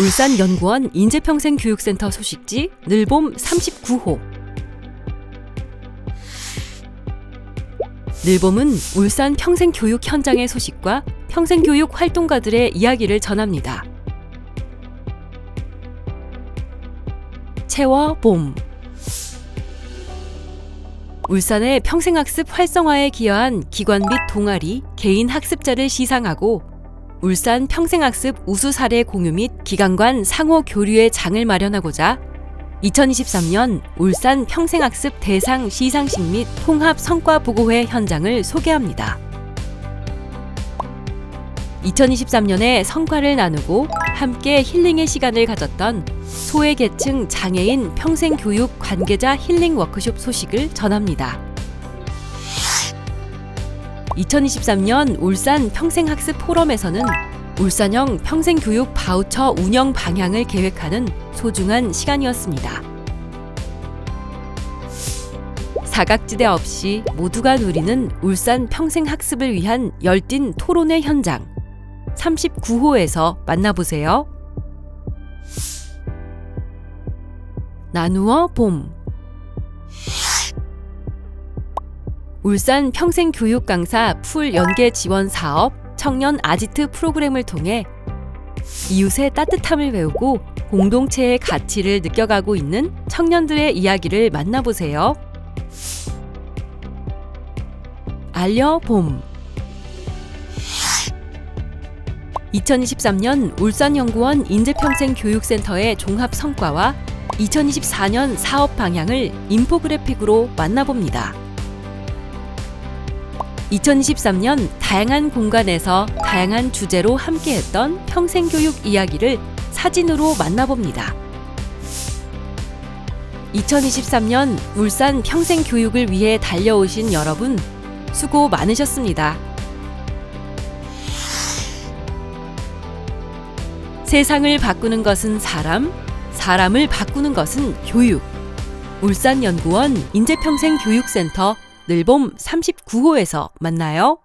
울산연구원 인재평생교육센터 소식지 늘봄 39호 늘봄은 울산 평생교육 현장의 소식과 평생교육 활동가들의 이야기를 전합니다. 채워 봄 울산의 평생학습 활성화에 기여한 기관 및 동아리, 개인 학습자를 시상하고 울산 평생학습 우수 사례 공유 및 기관 간 상호 교류의 장을 마련하고자 2023년 울산 평생학습 대상 시상식 및 통합 성과 보고회 현장을 소개합니다. 2023년에 성과를 나누고 함께 힐링의 시간을 가졌던 소외계층 장애인 평생교육 관계자 힐링 워크숍 소식을 전합니다. 2023년 울산 평생학습 포럼에서는 울산형 평생교육 바우처 운영 방향을 계획하는 소중한 시간이었습니다. 사각지대 없이 모두가 누리는 울산 평생학습을 위한 열띤 토론의 현장 39호에서 만나보세요. 나누어 봄 울산 평생 교육 강사 풀 연계 지원 사업 청년 아지트 프로그램을 통해 이웃의 따뜻함을 배우고 공동체의 가치를 느껴가고 있는 청년들의 이야기를 만나보세요. 알려 봄 2023년 울산연구원 인재평생교육센터의 종합 성과와 2024년 사업 방향을 인포그래픽으로 만나봅니다. 2023년 다양한 공간에서 다양한 주제로 함께했던 평생교육 이야기를 사진으로 만나봅니다. 2023년 울산 평생교육을 위해 달려오신 여러분, 수고 많으셨습니다. 세상을 바꾸는 것은 사람, 사람을 바꾸는 것은 교육. 울산연구원 인재평생교육센터 늘봄 39호에서 만나요.